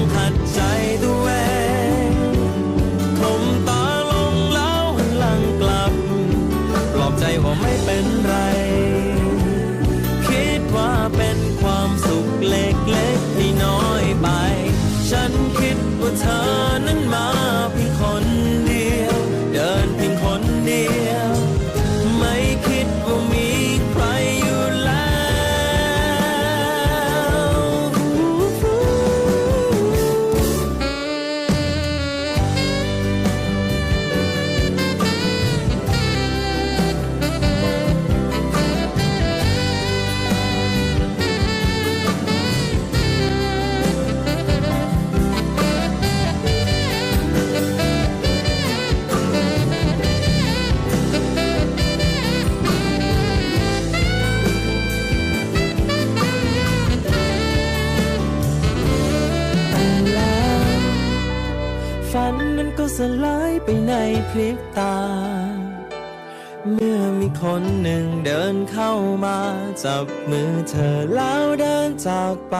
ง ว่าไม่เป็นไร ฝันนั้นก็สลายไปในพริบตา เมื่อมีคนหนึ่งเดินเข้ามา จับมือเธอแล้วเดินจากไป